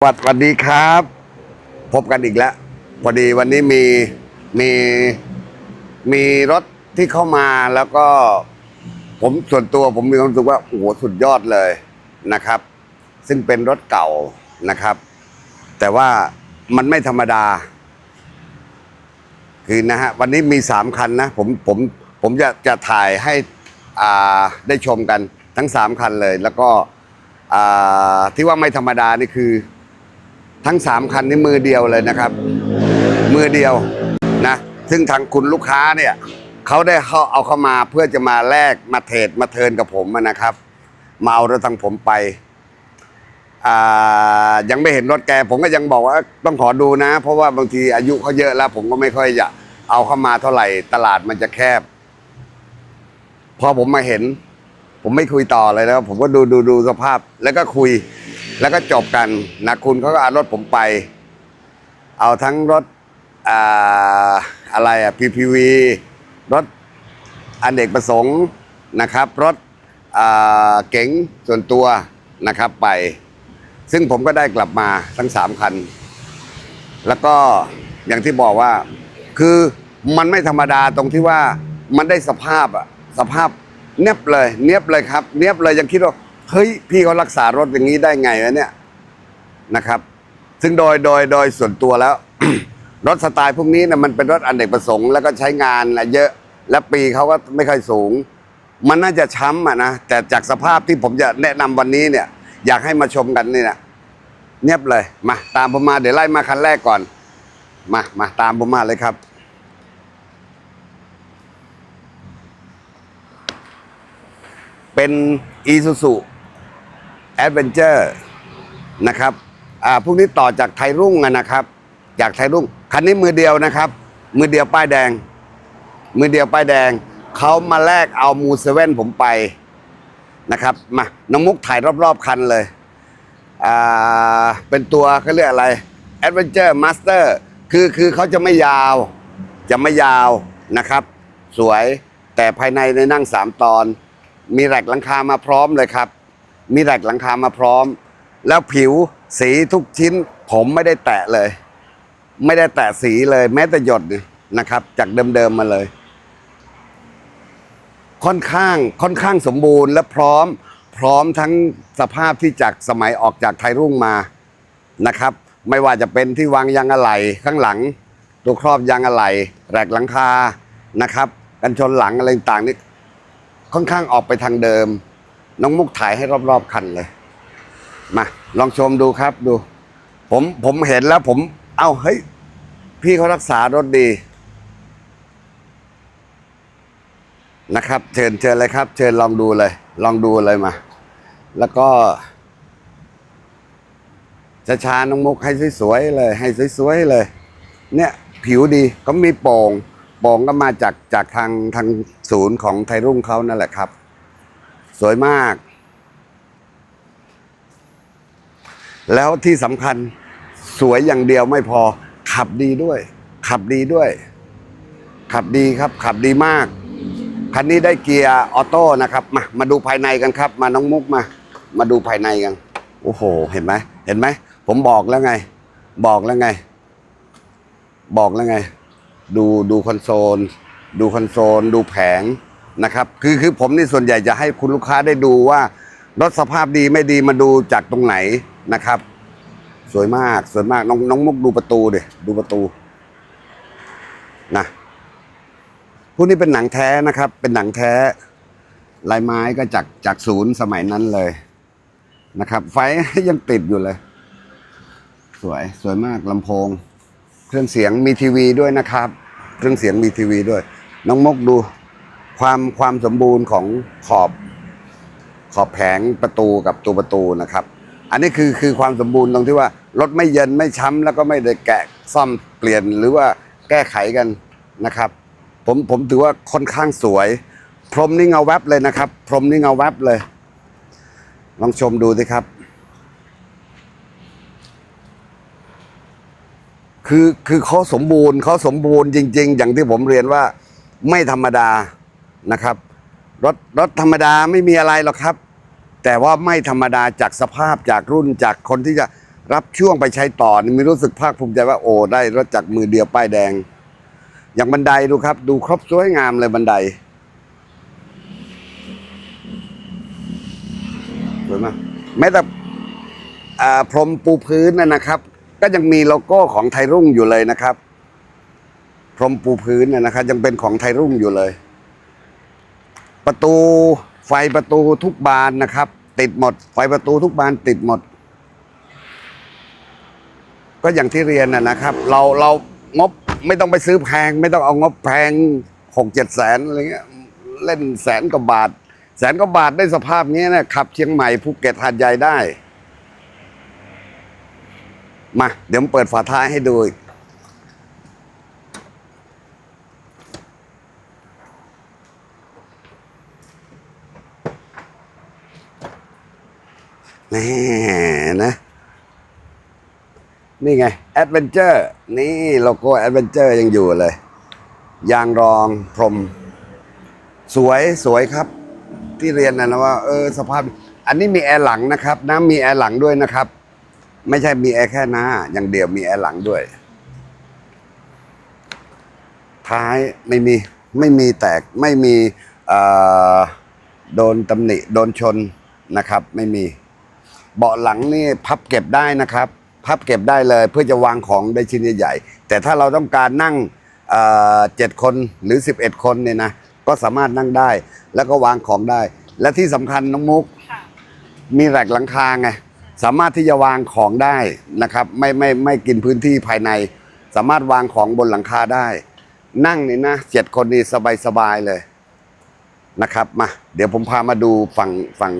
สวัสดีครับ พบกันอีกแล้วพอดีวันนี้มีมีมีรถที่เข้ามาแล้วก็ ผมส่วนตัวผมมีความรู้สึกว่าโอ้โหสุดยอดเลยนะครับ ซึ่งเป็นรถเก่านะครับ แต่ว่ามันไม่ธรรมดา คือนะฮะวันนี้มีสามคันนะผมผมผมจะจะถ่ายให้อ่าได้ชมกันทั้งสามคันเลย แล้วก็อ่าที่ว่าไม่ธรรมดานี่คือ ทั้งสามคันนี้มือเดียวเลยนะครับ มือเดียวนะซึ่งทางคุณลูกค้าเนี่ยเขาได้เขาเอาเข้ามาเพื่อจะมาแลกมาเทรดมาเทินกับผมนะครับ มาเอารถทางผมไปยังไม่เห็นรถแก ผมก็ยังบอกว่าต้องขอดูนะ เพราะว่าบางทีอายุเขาเยอะแล้ว ผมก็ไม่ค่อยจะเอาเข้ามาเท่าไหร่ตลาดมันจะแคบ พอผมมาเห็น ผมไม่คุยต่อเลยแล้ว ผมก็ดูดูดูสภาพแล้วก็คุย แล้วก็จบกันนะคุณเขาก็เอารถผมไป เอาทั้งรถอ่าอะไรอะ PPV รถอนเนกประสงค์นะครับ รถอ่าเก๋งส่วนตัวนะครับไป ซึ่งผมก็ได้กลับมาทั้งสามคัน แล้วก็อย่างที่บอกว่า คือมันไม่ธรรมดาตรงที่ว่ามันได้สภาพอะสภาพเนียบเลย เนียบเลยครับ เนียบเลยยังคิดว่า เฮ้ยพี่เขารักษารถอย่างนี้ได้ไงวะเนี่ยนะครับ ซึ่งโดยโดยโดยส่วนตัวแล้ว รถสไตล์พวกนี้นะมันเป็นรถอนเนกประสงค์แล้วก็ใช้งานเยอะ และปีเขาก็ไม่ค่อยสูง มันน่าจะช้ำอะนะแต่จากสภาพที่ผมจะแนะนำวันนี้เนี่ย อยากให้มาชมกันนี่นะเนียบเลยมาตามผมมาเดี๋ยวไล่มาคันแรกก่อน มามาตามผมมาเลยครับเป็น Isuzu Adventure นะครับอ่าพวกนี้ต่อจากไทยรุ่งนะครับ จากไทยรุ่งคันนี้มือเดียวนะครับ มือเดียวป้ายแดง มือเดียวป้ายแดงเขามาแลกเอามูเซเว่นผมไปนะครับมาน้องมุกถ่ายรอบๆคันเลยอ่าเป็นตัวเขาเรียกอะไร Adventure Master คือคือเขาจะไม่ยาว จะไม่ยาวนะครับ สวยแต่ภายในในนั่งสามตอน มีแรกหลังคามาพร้อมเลยครับ มีแรกหลังคามาพร้อม แล้วผิวสีทุกชิ้น ผมไม่ได้แตะเลย ไม่ได้แตะสีเลยแม้แต่หยดนะครับ จากเดิมๆมาเลย ค่อนข้างค่อนข้างสมบูรณ์และพร้อม พร้อมทั้งสภาพที่จากสมัยออกจากไทยรุ่งมานะครับ ไม่ว่าจะเป็นที่วางยางอะไหล่ข้างหลัง ตัวครอบยางอะไหล่แรกหลังคานะครับ กันชนหลังอะไรต่างนี่ค่อนข้างออกไปทางเดิม น้องมุกถ่ายให้รอบๆคันเลย มา ลองชมดูครับดู ผมผมเห็นแล้วผม เอ้าเฮ้ย พี่เขารักษารถดี นะครับ เชิญเชิญเลยครับ เชิญลองดูเลย ลองดูเลยมา แล้วก็ช้าๆน้องมุกให้สวยๆเลย ให้สวยๆเลย เนี่ยผิวดีก็มีโป่งโป่งก็มาจากจากทางทางศูนย์ของไทยรุ่งเขานั่นแหละครับ สวยมาก แล้วที่สำคัญสวยอย่างเดียวไม่พอ ขับดีด้วย ขับดีด้วย ขับดีครับ ขับดีมาก คันนี้ได้เกียร์ออโต้นะครับ มามาดูภายในกันครับ มาน้องมุกมา มาดูภายในกัน โอ้โห เห็นไหมเห็นไหมผมบอกแล้วไง บอกแล้วไง บอกแล้วไง ดูดูคอนโซล ดูคอนโซล ดูแผง นะครับคือคือผมนี่ส่วนใหญ่จะให้คุณลูกค้าได้ดูว่ารถสภาพดีไม่ดีมาดูจากตรงไหนนะครับ สวยมากสวยมากน้องน้องมุกดูประตูเดิดูประตูนะพวกนี้เป็นหนังแท้นะครับ เป็นหนังแท้ลายไม้ก็จากจากศูนย์สมัยนั้นเลยนะครับ ไฟยังติดอยู่เลย สวยสวยมากลำโพง เครื่องเสียงมีทีวีด้วยนะครับ เครื่องเสียงมีทีวีด้วย น้องมกดู ความความสมบูรณ์ของขอบขอบแผงประตูกับตัวประตูนะครับ อันนี้คือคือความสมบูรณ์ตรงที่ว่ารถไม่เย็นไม่ช้ำแล้วก็ไม่ได้แกะซ่อมเปลี่ยนหรือว่าแก้ไขกันนะครับ ผมผมถือว่าค่อนข้างสวย พรมนี่เงาแวบเลยนะครับ พรมนี่เงาแวบเลย ลองชมดูสิครับ คือคือเขาสมบูรณ์เขาสมบูรณ์จริง ๆ อย่างที่ผมเรียนว่าไม่ธรรมดา นะครับ รถรถธรรมดาไม่มีอะไรหรอกครับ แต่ว่าไม่ธรรมดาจากสภาพจากรุ่นจากคนที่จะรับช่วงไปใช้ต่อนี่มีรู้สึกภาคภูมิใจว่าโอ้ได้รถจากมือเดียวป้ายแดง อย่างบันไดดูครับ ดูครบสวยงามเลยบันไดสวยมากแม้แต่พรมปูพื้นนะนะครับ ก็ยังมีโลโก้ของไทยรุ่งอยู่เลยนะครับ พรมปูพื้นนะนะครับ ยังเป็นของไทยรุ่งอยู่เลย ประตูไฟประตูทุกบานนะครับ ติดหมด ไฟประตูทุกบานติดหมด ก็อย่างที่เรียนนะนะครับ เราเรางบไม่ต้องไปซื้อแพง ไม่ต้องเอางบแพงหกเจ็ดแสนอะไรเงี้ยเล่นแสนกว่าบาท แสนกว่าบาทได้สภาพนี้นะขับเชียงใหม่ภูเก็ตหาดใหญ่ได้ มา เดี๋ยวผมเปิดฝาท้ายให้ดูอีก น่นะ นี่ไง Adventure นี่โลโก้ Adventure ยังอยู่เลย ยางรองพรม สวยสวยครับ ที่เรียนนะนะว่าเออสภาพ อันนี้มีแอร์หลังนะครับนะมีแอร์หลังด้วยนะครับ ไม่ใช่มีแอร์แค่หน้า อย่างเดียวมีแอร์หลังด้วย ท้ายไม่มีไม่มีแตกไม่มีโดนตำหนิ โดนชนนะครับ ไม่มี เบาะหลังนี่พับเก็บได้นะครับ พับเก็บได้เลยเพื่อจะวางของได้ชิ้นใหญ่ๆแต่ถ้าเราต้องการนั่งเจ็ดคนหรือ 11 คนเนี่ยนะก็สามารถนั่งได้แล้วก็วางของได้ และที่สำคัญน้องมุกมีแรกหลังคาไงสามารถที่จะวางของได้นะครับ ไม่ไม่ไม่กินพื้นที่ภายใน สามารถวางของบนหลังคาได้ นั่งนี่นะเจ็ดคนนี่สบายสบายเลยนะครับมาเดี๋ยวผมพามาดูฝั่งฝั่ง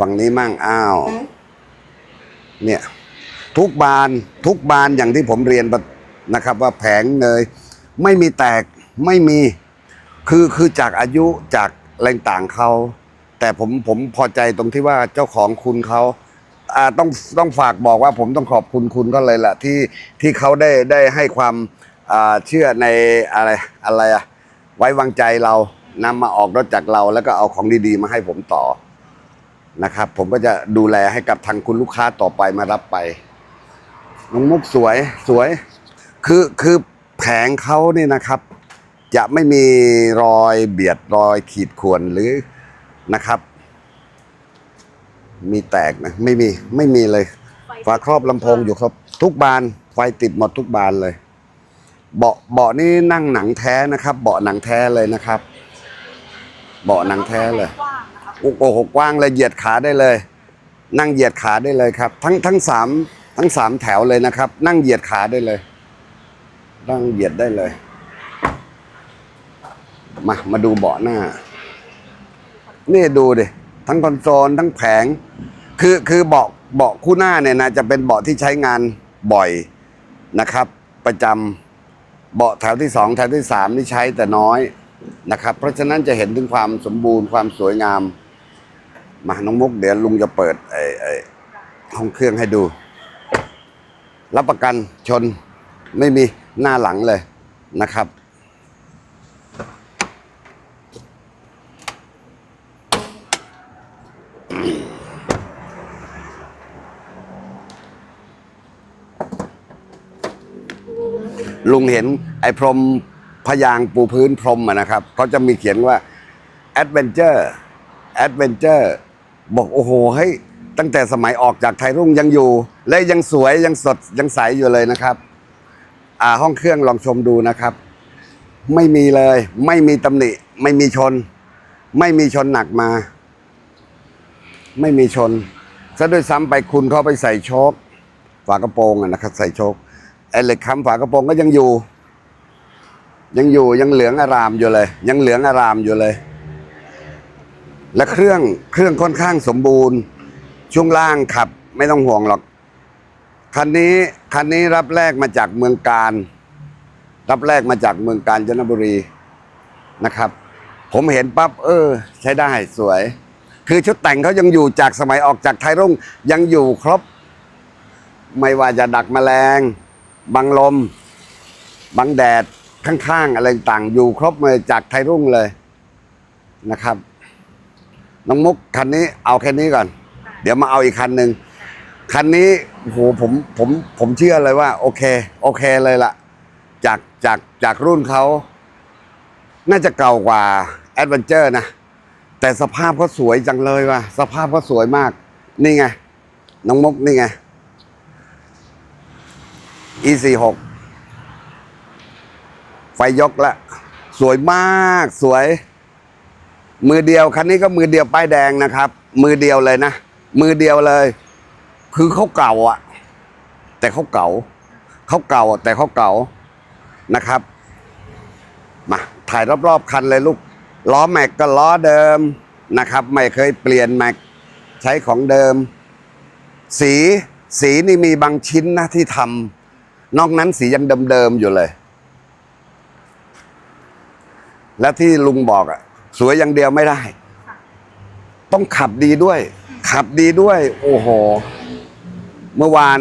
ฝั่งนี้มั่งอ้าว เนี่ย ทุกบานทุกบานอย่างที่ผมเรียนนะครับ ว่าแผงเนยไม่มีแตกไม่มี คือคือจากอายุจากแรงต่างเขาแต่ผมผมพอใจตรงที่ว่าเจ้าของคุณเขาอ่าต้องต้องฝากบอกว่าผมต้องขอบคุณคุณก็เลยล่ะที่ที่เขาได้ได้ให้ความอ่าเชื่อในอะไรอะไรอะไว้วางใจเรานำมาออกรถจากเราแล้วก็เอาของดีๆ มาให้ผมต่อ นะครับ ผมก็จะดูแลให้กับทางคุณลูกค้าต่อไปมารับไปน้องมุกสวยสวย คือคือแผงเขานี่นะครับ จะไม่มีรอยเบียดรอยขีดข่วนหรือนะครับ มีแตกนะไม่มีไม่มีเลย ฝาครอบลำโพงอยู่ครบทุกบานไฟติดหมดทุกบานเลยเบาะเบาะนี่นั่งหนังแท้นะครับ เบาะหนังแท้เลยนะครับ เบาะหนังแท้เลย กว้างนะคะโอ้โหกว้างเลยเหยียดขาได้เลย นั่งเหยียดขาได้เลยครับ ทั้งทั้งสามทั้งสามแถวเลยนะครับ นั่งเหยียดขาได้เลย นั่งเหยียดได้เลย มามาดูเบาะหน้า นี่ดูดิทั้งคอนโซลทั้งแผง คือคือเบาะเบาะคู่หน้าเนี่ยนะจะเป็นเบาะที่ใช้งานบ่อยนะครับ ประจำเบาะแถวที่สองแถวที่สามนี่ใช้แต่น้อยนะครับ เพราะฉะนั้นจะเห็นถึงความสมบูรณ์ความสวยงาม มาน้องมุกเดี๋ยวลุงจะเปิดไอ้ไอ้ห้องเครื่องให้ดู รับประกันชนไม่มีหน้าหลังเลยนะครับ ลุงเห็นไอ้พรมพยางปูพื้นพรมะนะครับเขาจะมีเขียนว่า Adventure Adventure บอกโอ้โหเฮ้ยตั้งแต่สมัยออกจากไทยรุ่งยังอยู่ และยังสวยยังสดยังใสอยู่เลยนะครับ อ่าห้องเครื่องลองชมดูนะครับ ไม่มีเลย ไม่มีตำหนิ ไม่มีชน ไม่มีชนหนักมา ไม่มีชนซะด้วยซ้ำไปคุณเขาไปใส่โชคฝากระโปรงอะนะครับ ใส่โชคไอ้เหล็กค้ำฝากระโปรงก็ยังอยู่ ยังอยู่ยังเหลืองอารามอยู่เลย ยังเหลืองอารามอยู่เลย และเครื่องเครื่องค่อนข้างสมบูรณ์ ช่วงล่างขับไม่ต้องห่วงหรอก คันนี้คันนี้รับแรกมาจากเมืองการ รับแรกมาจากเมืองกาญจนบุรีนะครับ ผมเห็นปั๊บเออ ใช้ได้สวย คือชุดแต่งเขายังอยู่จากสมัยออกจากไทยรุ่งยังอยู่ครบ ไม่ว่าจะดักแมลง บังลม บังแดดข้างๆ อะไรต่างอยู่ครบเลยจากไทยรุ่งเลยนะครับ น้องมุกคันนี้เอาแค่นี้ก่อน เดี๋ยวมาเอาอีกคันหนึ่งคันนี้โหผมผมผมเชื่อเลยว่า โอเค โอเคเลยล่ะจากจากจากรุ่นเขาน่าจะเก่ากว่าแอดเวนเจอร์นะ แต่สภาพเขาสวยจังเลยว่ะ สภาพเขาสวยมาก นี่ไง น้องมกนี่ไง E46 ไฟยกละ สวยมากสวย มือเดียวคันนี้ก็มือเดียวป้ายแดงนะครับ มือเดียวเลยนะ มือเดียวเลย คือเขาเก่าอะแต่เขาเก่าเขาเก่าแต่เขาเก่านะครับ มาถ่ายรอบๆ คันเลยลูก ล้อแม็กก็ล้อเดิมนะครับ ไม่เคยเปลี่ยนแม็กใช้ของเดิม สีสีนี่มีบางชิ้นนะที่ทำนอกนั้นสียังเดิมๆอยู่เลย และที่ลุงบอกอะ สวยอย่างเดียวไม่ได้ ต้องขับดีด้วย ขับดีด้วย โอ้โห เมื่อวาน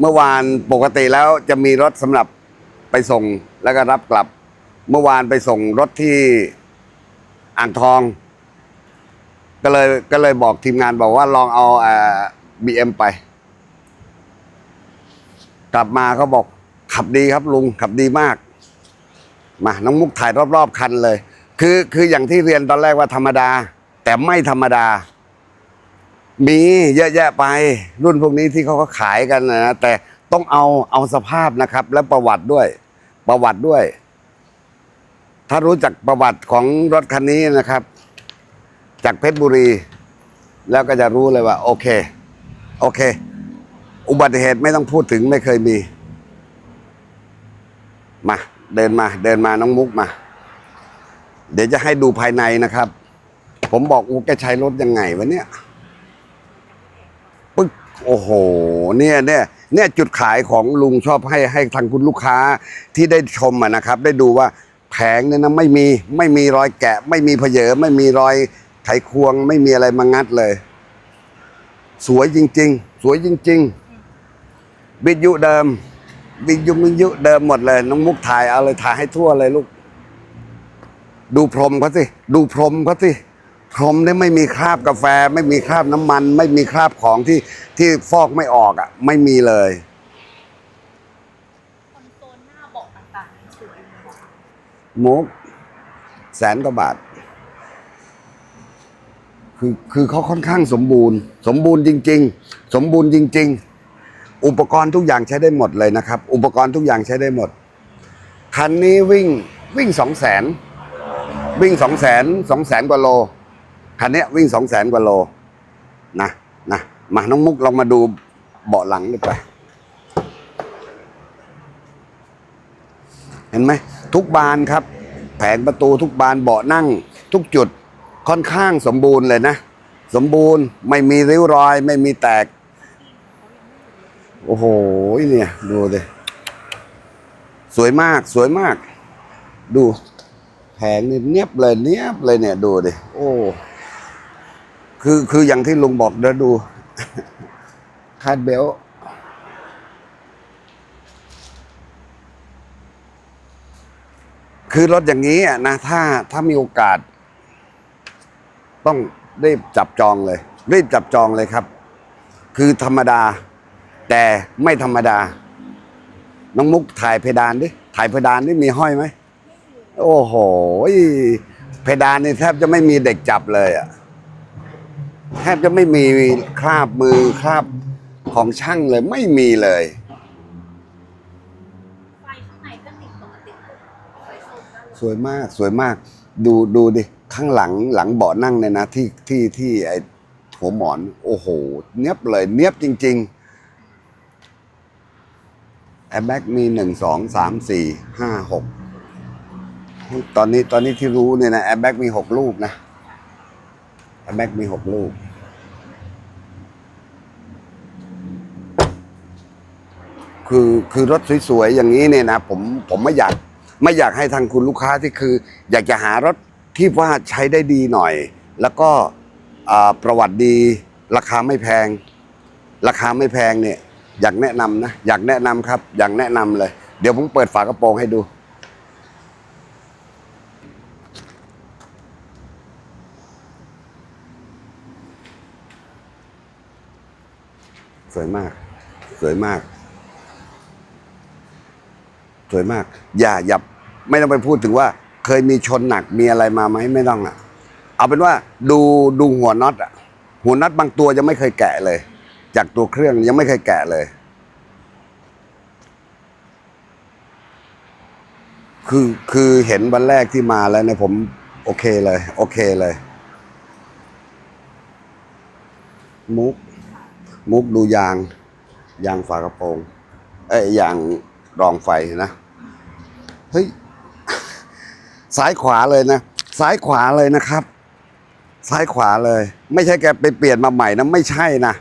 เมื่อวานปกติแล้วจะมีรถสำหรับไปส่งแล้วก็รับกลับ เมื่อวานไปส่งรถที่อ่างทอง ก็เลยก็เลยบอกทีมงานบอกว่าลองเอาบีเอ็มไป กลับมาเขาบอกขับดีครับลุงขับดีมาก มา น้องมุกถ่ายรอบๆคันเลย คือคืออย่างที่เรียนตอนแรกว่าธรรมดา แต่ไม่ธรรมดา มีเยอะแยะไป รุ่นพวกนี้ที่เขาก็ขายกันนะแต่ต้องเอาเอาสภาพนะครับ และประวัติด้วย ประวัติด้วย ถ้ารู้จักประวัติของรถคันนี้นะครับ จากเพชรบุรี แล้วก็จะรู้เลยว่า โอเค โอเค อุบัติเหตุไม่ต้องพูดถึงไม่เคยมี มา เดินมา เดินมาน้องมุกมา เดี๋ยวจะให้ดูภายในนะครับ ผมบอกอูแกใช้รถยังไงวะเนี่ยปึ๊กโอ้โห เนี่ยเนี่ยเนี่ยจุดขายของลุงชอบให้ให้ทางคุณลูกค้าที่ได้ชมอะนะครับ ได้ดูว่าแผงเนี่ยนะไม่มีไม่มีรอยแกะ ไม่มีเพเยอไม่มีรอยไขควง ไม่มีอะไรมางัดเลย สวยจริง ๆ สวยจริงๆวิทยุเดิมวิทยุวิทยุเดิมหมดเลย น้องมุกถ่ายเอาเลยถ่ายให้ทั่วเลยลูก ดูพรมเขาสิ ดูพรมเขาสิ พรมเนี่ยไม่มีคราบกาแฟ ไม่มีคราบน้ำมัน ไม่มีคราบของที่ที่ฟอกไม่ออกอะ ไม่มีเลยคอนโซลหน้าเบาะต่างๆสวยเลยค่ะมุกแสนกว่าบาท คือคือเขาค่อนข้างสมบูรณ์ สมบูรณ์จริง ๆ สมบูรณ์จริง ๆ อุปกรณ์ทุกอย่างใช้ได้หมดเลยนะครับ อุปกรณ์ทุกอย่างใช้ได้หมด คันนี้วิ่งวิ่งสองแสน วิ่งสองแสนสองแสนกว่าโลคันนี้วิ่งสองแสนกว่าโลนะนะมาน้องมุกลองมาดูเบาะหลังดีกว่าเห็นไหมทุกบานครับ แผงประตูทุกบานเบาะนั่ง ทุกจุดค่อนข้างสมบูรณ์เลยนะ สมบูรณ์ไม่มีริ้วรอย ไม่มีแตก โอ้โหเนี่ย ดูเลยสวยมากสวยมาก ดู แผงนี่เนียบเลยเนียบเลยเนี่ยดูดิโอ้คือคืออย่างที่ลุงบอกเดี๋ยวดูคาดเบลต์คือรถอย่างนี้อะนะถ้าถ้ามีโอกาส ต้องรีบจับจองเลย รีบจับจองเลยครับ คือธรรมดา แต่ไม่ธรรมดา น้องมุกถ่ายเพดานดิถ่ายเพดานนี่มีห้อยไหม โอ้โหเพดานนี่แทบจะไม่มีเด็กจับเลยอะแทบจะไม่มีคราบมือคราบของช่างเลยไม่มีเลยไฟข้างในก็ติดปกติไฟโซนก็เลยสวยมากสวยมาก ดูดูดิข้างหลังหลังเบาะนั่งเนี่ยนะ ที่ที่ที่ไอ้หัวหมอน โอ้โห เนียบเลย เนียบจริงๆแอร์แบ็กมีหนึ่งสองสามสี่ห้าหก ตอนนี้ตอนนี้ที่รู้เนี่ยนะแอร์แบ็กมีหกลูกนะแอร์แบ็กมีหกลูกคือคือรถสวยๆอย่างนี้เนี่ยนะผมผมไม่อยากไม่อยากให้ทางคุณลูกค้าที่คือ อยากจะหารถที่ว่าใช้ได้ดีหน่อย แล้วก็ประวัติดีราคาไม่แพง ราคาไม่แพงเนี่ยอยากแนะนำนะอยากแนะนำครับ อยากแนะนำเลย เดี๋ยวผมเปิดฝากระโปรงให้ดู สวยมาก สวยมาก สวยมาก อย่าอย่าไม่ต้องไปพูดถึงว่า เคยมีชนหนักมีอะไรมาไหมไม่ต้องอะ เอาเป็นว่าดูดูหัวน็อตอะ หัวน็อตบางตัวยังไม่เคยแกะเลย จากตัวเครื่องยังไม่เคยแกะเลย คือคือเห็นวันแรกที่มาแล้วเนี่ยผม โอเคเลย โอเคเลย มุก มุกดูยาง ยางฝากระโปรงเอ้ยยางรองไฟนะเฮ้ยซ้ายขวาเลยนะซ้ายขวาเลยนะครับ ซ้ายขวาเลย ไม่ใช่แกไปเปลี่ยนมาใหม่นะไม่ใช่นะ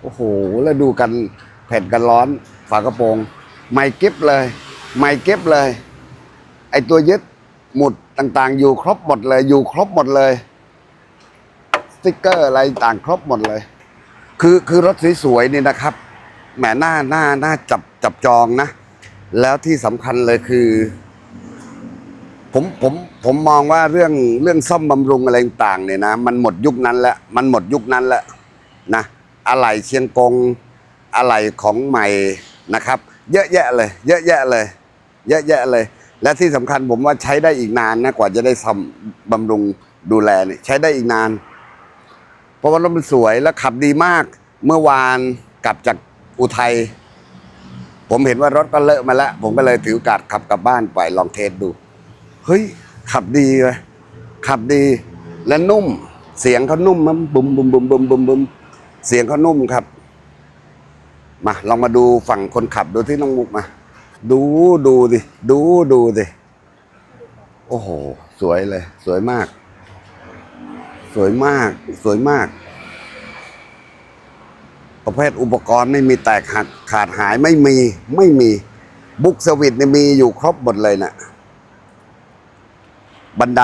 โอ้โหแล้วดูกันเผ็ดกันร้อน ฝากระโปรงไม่เก็บเลย ไม่เก็บเลย ไอตัวยึดหมุดต่างๆ อยู่ครบหมดเลย อยู่ครบหมดเลย ติกเกอร์อะไรต่างครบหมดเลย คือคือรถสวยๆนี่นะครับแหมหน้าหน้าหน้าจับจับจองนะ แล้วที่สำคัญเลยคือ ผมผมผมมองว่าเรื่องเรื่องซ่อมบำรุงอะไรต่างเนี่ยนะ มันหมดยุคนั้นแล้ว มันหมดยุคนั้นแล้วนะอะไหล่เชียงกงอะไหล่ของใหม่นะครับ เยอะแยะเลย เยอะแยะเลย เยอะแยะเลย และที่สำคัญผมว่าใช้ได้อีกนานนะกว่าจะได้ซ่อมบำรุงดูแลเนี่ยใช้ได้อีกนาน เพราะว่ารถมันสวยและขับดีมาก เมื่อวานกลับจากอุทัย ผมเห็นว่ารถก็เลอะมาแล้ว ผมก็เลยถือโอกาสขับกลับบ้านไปลองเทสดู เฮ้ย ขับดีเลยขับดีและนุ่ม เสียงเขานุ่มมันบุมบุมบุมบุมบุมบุมเสียงเขานุ่มครับ มาลองมาดูฝั่งคนขับดูที่น้องมุกมา ดูดูดิดูดูดิโอ้โห สวยเลย สวยมาก สวยมาก สวยมาก ประเภทอุปกรณ์ไม่มีแตกหักขาดหายไม่มีไม่มีบุ๊กสวิตเนี่ยมีอยู่ครบหมดเลยนะ่ะ บันได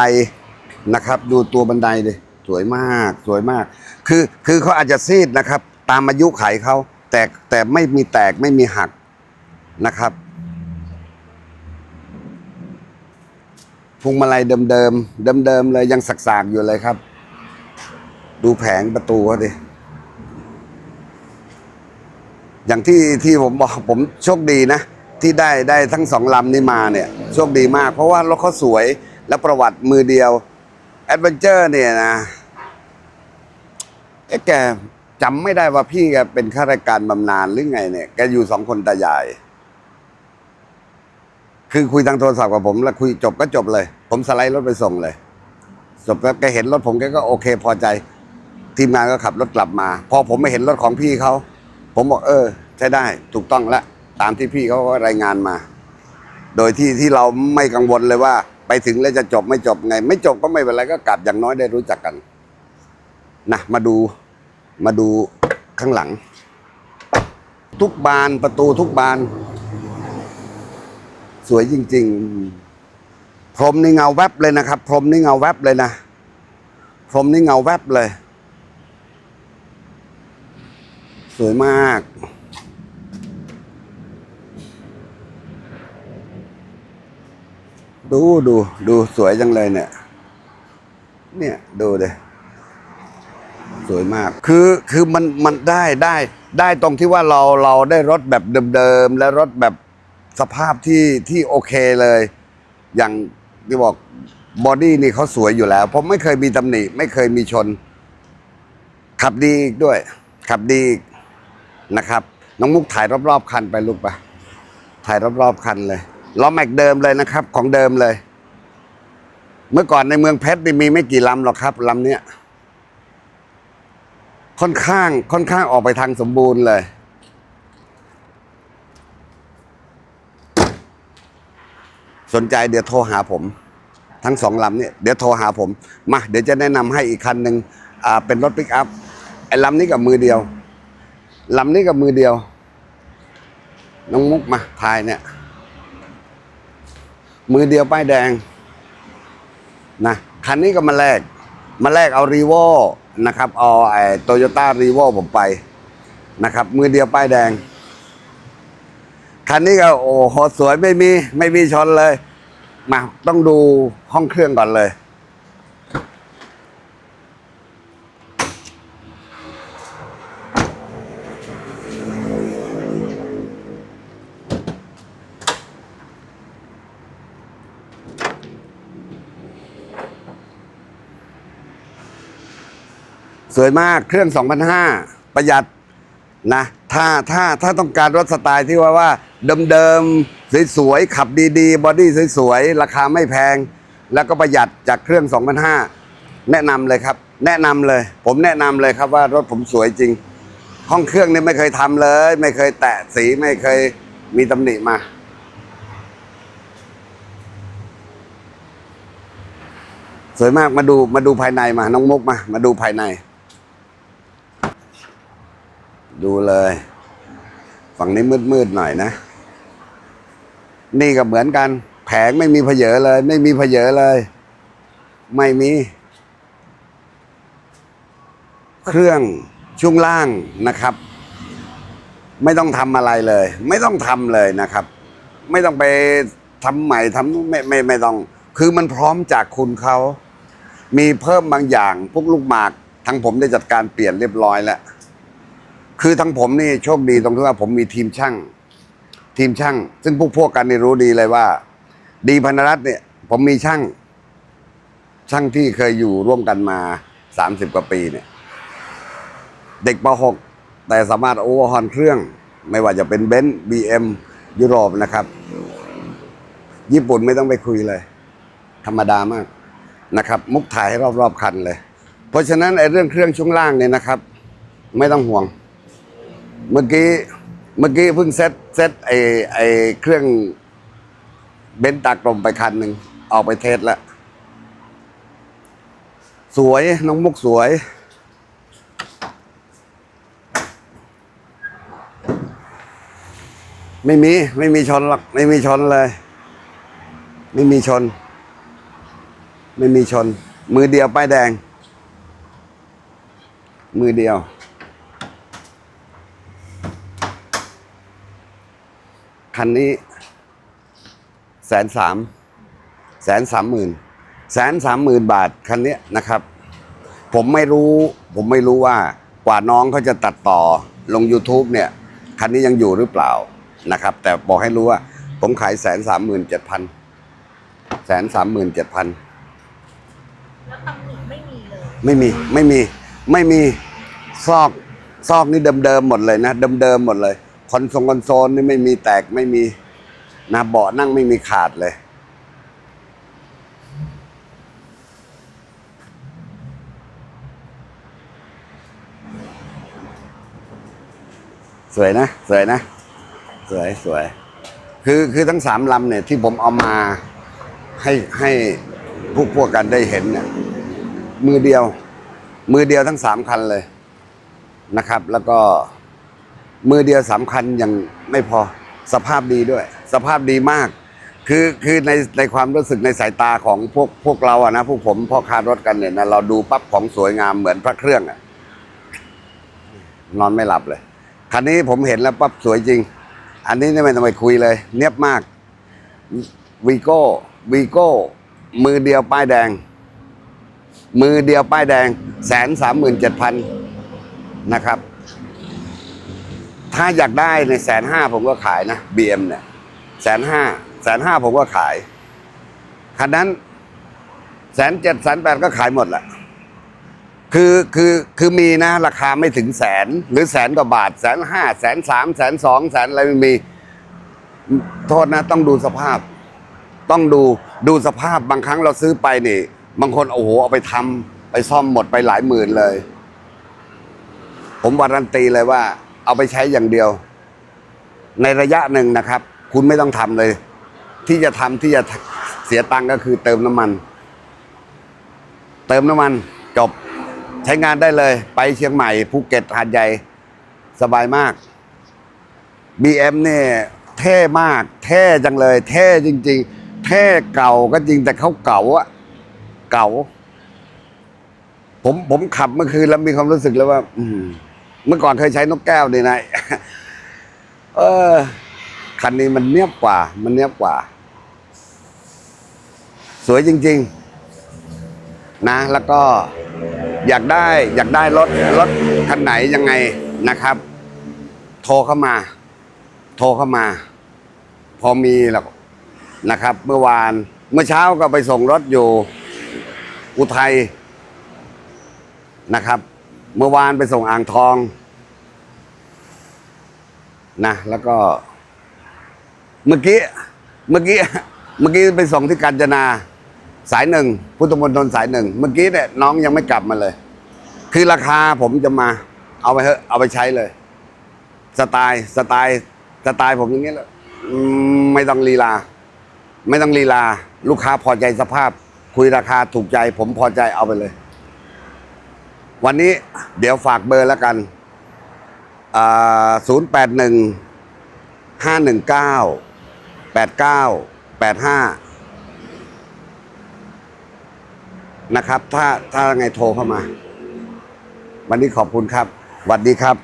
นะครับ ดูตัวบันไดดิสวยมาก สวยมาก คือคือเขาอาจจะซีดนะครับ ตามอายุไขเขาแต่แต่ไม่มีแตกไม่มีหักนะครับพวงมาลัยเดิมเดิมเดิมเดิมๆเลยยังสักๆอยู่เลยครับ ดูแผงประตูเขาดิ อย่างที่ที่ผมบอกผมโชคดีนะ ที่ได้ได้ทั้งสองลำนี้มาเนี่ย โชคดีมาก เพราะว่ารถเขาสวยและประวัติมือเดียวแอดเวนเจอร์เนี่ยนะเอ๊ะแกจำไม่ได้ว่าพี่แกเป็นข้าราชการบำนาญหรือไงเนี่ย แกอยู่สองคนตายายคือคุยทางโทรศัพท์กับผม แล้วคุยจบก็จบเลย ผมสไลด์รถไปส่งเลย จบแล้วแกเห็นรถผมแกก็โอเคพอใจ ทีมงานก็ขับรถกลับมา พอผมไม่เห็นรถของพี่เขา ผมบอกเออ ใช้ได้ถูกต้องล้วตามที่พี่เขารายงานมา โดยที่ที่เราไม่กังวลเลยว่า ไปถึงแล้วจะจบไม่จบไง ไม่จบก็ไม่เป็นไรก็กลับอย่างน้อยได้รู้จักกันนะมาดูมาดูข้างหลัง ทุกบานประตูทุกบาน สวยจริง ๆ พรมนี่เงาแวบเลยนะครับ พรมนี่เงาแวบเลยนะ พรมนี่เงาแวบเลย สวยมาก ดูดูดูสวยจังเลยเนี่ย เนี่ยดูเลยสวยมาก คือคือมันมันได้ได้ได้ตรงที่ว่าเราเราได้รถแบบเดิมๆ และรถแบบสภาพที่ที่โอเคเลย อย่างที่บอกบอดี้นี่เขาสวยอยู่แล้วผมไม่เคยมีตำหนิ ไม่เคยมีชน ขับดีอีกด้วย ขับดีอีก นะครับ น้องมุกถ่ายรอบๆคันไปลูกปะถ่ายรอบๆคันเลยล้อแม็กเดิมเลยนะครับ ของเดิมเลย เมื่อก่อนในเมืองเพชรนี่มีไม่กี่ลำหรอกครับลำเนี้ยค่อนข้างค่อนข้างออกไปทางสมบูรณ์เลย สนใจเดี๋ยวโทรหาผม ทั้งสองลำเนี่ยเดี๋ยวโทรหาผม มา เดี๋ยวจะแนะนำให้อีกคันหนึ่งอ่าเป็นรถปิกอัพไอ้ลำนี้กับมือเดียว ลำนี้กับมือเดียว น้องมุกมาทายเนี่ย มือเดียวป้ายแดงนะคันนี้ก็มาแลกมาแลกเอารีโวนะครับ เอาไอ้โตโยต้ารีโวผมไปนะครับ มือเดียวป้ายแดง คันนี้ก็โอ้โหสวยไม่มี ไม่มีชนเลย มาต้องดูห้องเครื่องก่อนเลย สวยมากเครื่อง 2,500 ประหยัดนะถ้าถ้าถ้าต้องการรถสไตล์ที่ว่าว่าเดิมๆสวยๆขับดีๆบอดี้สวยๆราคาไม่แพง แล้วก็ประหยัดจากเครื่อง 2,500 แนะนำเลยครับ แนะนำเลย ผมแนะนำเลยครับว่ารถผมสวยจริง ห้องเครื่องนี่ไม่เคยทำเลย ไม่เคยแตะสีไม่เคยมีตำหนิมาสวยมากมาดูมาดูภายในมาน้องมุกมา มาดูภายใน ดูเลย ฝั่งนี้มืดๆหน่อยนะ นี่ก็เหมือนกัน แผงไม่มีเพเยอเลย ไม่มีเพเยอเลย ไม่มี เครื่องช่วงล่างนะครับ ไม่ต้องทำอะไรเลย ไม่ต้องทำเลยนะครับ ไม่ต้องไปทำใหม่ทำไม่ไม่ไม่ต้อง คือมันพร้อมจากคุณเขามีเพิ่มบางอย่างพวกลูกหมากทางผมได้จัดการเปลี่ยนเรียบร้อยแล้ว คือทางผมนี่โชคดีตรงที่ว่าผมมีทีมช่าง ทีมช่าง ซึ่งพวกพวกกันนี่รู้ดีเลยว่า ดีพันรัตน์เนี่ย ผมมีช่าง ช่างที่เคยอยู่ร่วมกันมาสามสิบกว่าปีเนี่ย เด็กป .6 แต่สามารถโอเวอร์ฮอนเครื่อง ไม่ว่าจะเป็นเบนซ์บีเอ็มยุโรปนะครับ ญี่ปุ่นไม่ต้องไปคุยเลย ธรรมดามากนะครับ มุกถ่ายให้รอบๆคันเลย เพราะฉะนั้นไอ้เรื่องเครื่องช่วงล่างเนี่ยนะครับ ไม่ต้องห่วง เมื่อกี้เมื่อกี้เพิ่งเซตเซตไอไอเครื่องเบนซ์ตากลมไปคันหนึ่งออกไปเทสแล้ว สวยน้องมุกสวย ไม่มี ไม่มีชนหรอกไม่มีชนเลย ไม่มีชน ไม่มีชน มือเดียวป้ายแดง มือเดียว คันนี้แสนสามแสนสามหมื่นแสนสามหมื่นบาทคันนี้นะครับ ผมไม่รู้ ผมไม่รู้ว่ากว่าน้องเขาจะตัดต่อลง YouTube เนี่ย คันนี้ยังอยู่หรือเปล่านะครับ แต่บอกให้รู้ว่า ผมขายแสนสามหมื่นเจ็ดพันแสนสามหมื่นเจ็ดพันแล้วตำหนิไม่มีเลย ไม่มีไม่มีไม่มีซอกซอกนี่เดิมๆหมดเลยนะเดิมๆหมดเลย คอนโซลคอนโซลนี่ไม่มีแตกไม่มีนะเบาะนั่งไม่มีขาดเลย สวยนะ สวยนะ สวยสวย คือคือทั้งสามลำเนี่ยที่ผมเอามาให้ให้พวกพวกกันได้เห็นเนี่ยมือเดียว มือเดียวทั้งสามคันเลยนะครับ แล้วก็ มือเดียวสาคันยังไม่พอสภาพดีด้วย สภาพดีมาก คือคือในในความรู้สึกในสายตาของพวกพวกเราอะนะพวกผมพ่อค้ารถกันเนี่ยนะเราดูปั๊บของสวยงามเหมือนพระเครื่องอะนอนไม่หลับเลย คันนี้ผมเห็นแล้วปั๊บสวยจริง อันนี้ไม่ต้องไปคุยเลย เนียบมากวีโก้วีโก้มือเดียวป้ายแดง มือเดียวป้ายแดงแสนสามหมื่นเจ็ดพันนะครับ ถ้าอยากได้ในแสนห้าผมก็ขายนะบีเอ็มเนี่ยแสนห้าแสนห้าผมก็ขายคันนั้นแสนเจ็ดแสนแปดก็ขายหมดแหละคือคือคือมีนะ ราคาไม่ถึงแสนหรือแสนกว่าบาทแสนห้าแสนสามแสนสองแสนอะไรไม่มี โทษนะ ต้องดูสภาพ ต้องดูดูสภาพบางครั้งเราซื้อไปนี่ บางคนโอ้โหเอาไปทำไปซ่อมหมดไปหลายหมื่นเลย ผมวารันตีเลยว่า เอาไปใช้อย่างเดียว ในระยะหนึ่งนะครับ คุณไม่ต้องทำเลย ที่จะทำที่จะเสียตังค์ก็คือเติมน้ำมัน เติมน้ำมันจบใช้งานได้เลย ไปเชียงใหม่ภูเก็ตหาดใหญ่สบายมาก BM เนี่ยเท่มาก เท่จังเลย เท่จริง ๆ เท่เก่าก็จริงแต่เขาเก่าอะเก่า ผมผมขับเมื่อคืนแล้วมีความรู้สึกเลยว่า อืม เมื่อก่อนเคยใช้นกแก้วนี่นะเออคันนี้มันเนียบกว่า มันเนียบกว่า สวยจริง ๆ นะ แล้วก็อยากได้ อยากได้รถรถคันไหนยังไงนะครับ โทรเข้ามา โทรเข้ามา พอมีแล้วนะครับ เมื่อวานเมื่อเช้าก็ไปส่งรถอยู่อุทัยนะครับ เมื่อวานไปส่งอ่างทอง นะ แล้วก็ เมื่อกี้ เมื่อกี้ เมื่อกี้ไปส่งที่กาญจนา สายหนึ่งพุทธมณฑลสายหนึ่ง เมื่อกี้เนี่ยน้องยังไม่กลับมาเลย คือราคาผมจะมา เอาไปเถอะเอาไปใช้เลย สไตล์สไตล์สไตล์ผมอย่างนี้แหละอืมไม่ต้องลีลา ไม่ต้องลีลา ลูกค้าพอใจสภาพ คุยราคาถูกใจ ผมพอใจเอาไปเลย วันนี้เดี๋ยวฝากเบอร์แล้วกันศูนย์แปดหนึ่งห้าหนึ่งเก้าแปดเก้าแปดห้านะครับ ถ้าถ้าไงโทรเข้ามา วันนี้ขอบคุณครับสวัสดีครับ